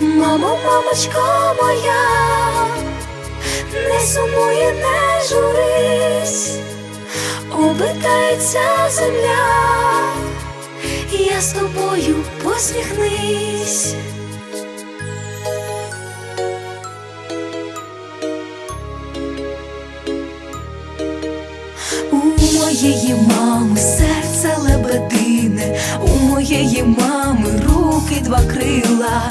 Мамо, мамочко моя, не сумуй і не журись, обертається земля, я з тобою посміхнись. У моєї мами серце лебедине, у моєї мами руки два крила,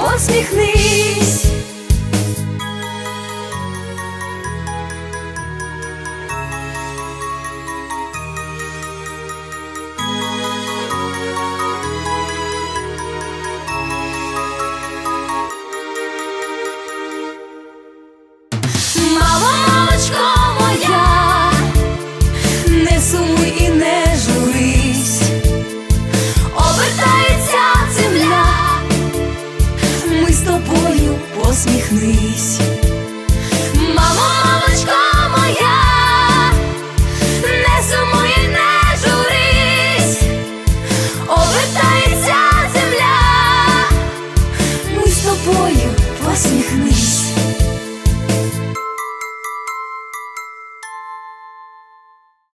посміхнись.